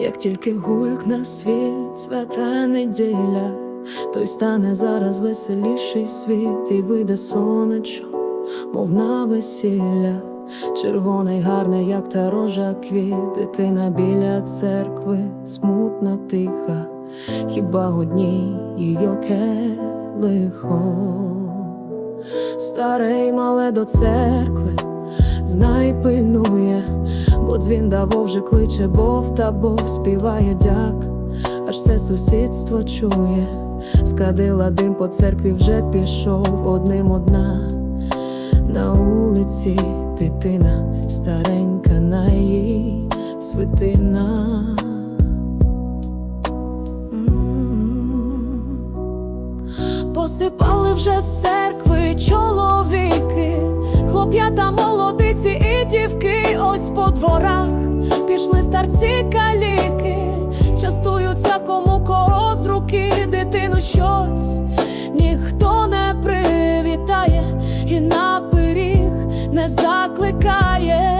Як тільки гулькне світ, свята неділя, той стане зараз веселіший світ, і вийде сонечко, мов на весілля, червоний гарний, як та рожа квіт, дитина біля церкви, смутна тиха, хіба одній її лихо. Старий мале до церкви, знай пильнує, бо дзвін давов вже кличе Бов та Бог співає дяк, аж все сусідство чує, скадила дим по церкві вже пішов одним одна. На вулиці дитина старенька на її свитина. Посипали вже з церкви чоловіки, пішли старці каліки, частуються кому кого з руки, дитину щось ніхто не привітає і на пиріг не закликає.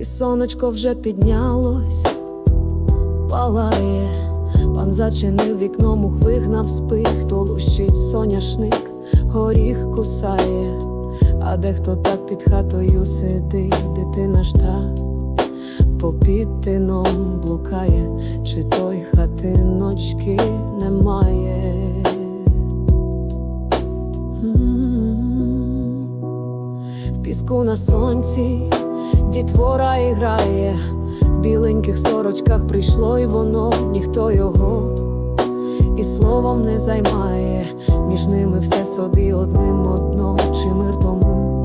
І сонечко вже піднялось палає, пан зачинив вікном, ух вигнав спих, то лущить соняшник, горіх кусає, а дехто так під хатою сидить, дитина ж та. Попід тином блукає, чи той хатиночки немає. В піску на сонці дітвора і грає, в біленьких сорочках прийшло й воно, ніхто його і словом не займає, між ними все собі одним одно, чи мир тому,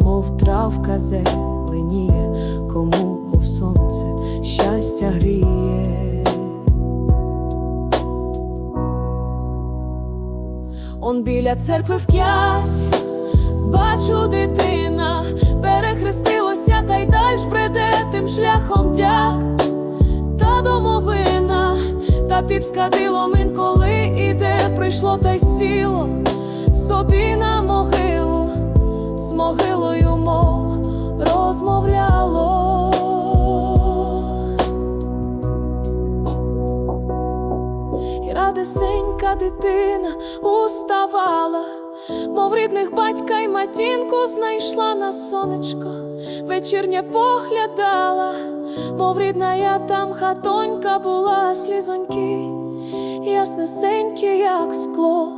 мов травка зеленіє, кому, мов сонце, щастя гріє. Он біля церкви в п'ять. Бачу дитина, перехрестилося та й дальш бреде тим шляхом дяк. Та домовина, та піп з кадилом інколи іде, прийшло та й сіло собі на могилу, з могилою мов розмовляло. І радесенька дитина уставала, мов рідних батька й матінку знайшла на сонечко, вечірнє поглядала, мов рідна я там хатонька була, слізоньки, яснесенькі, як скло,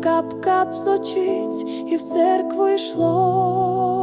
кап-кап зочить і в церкву йшло.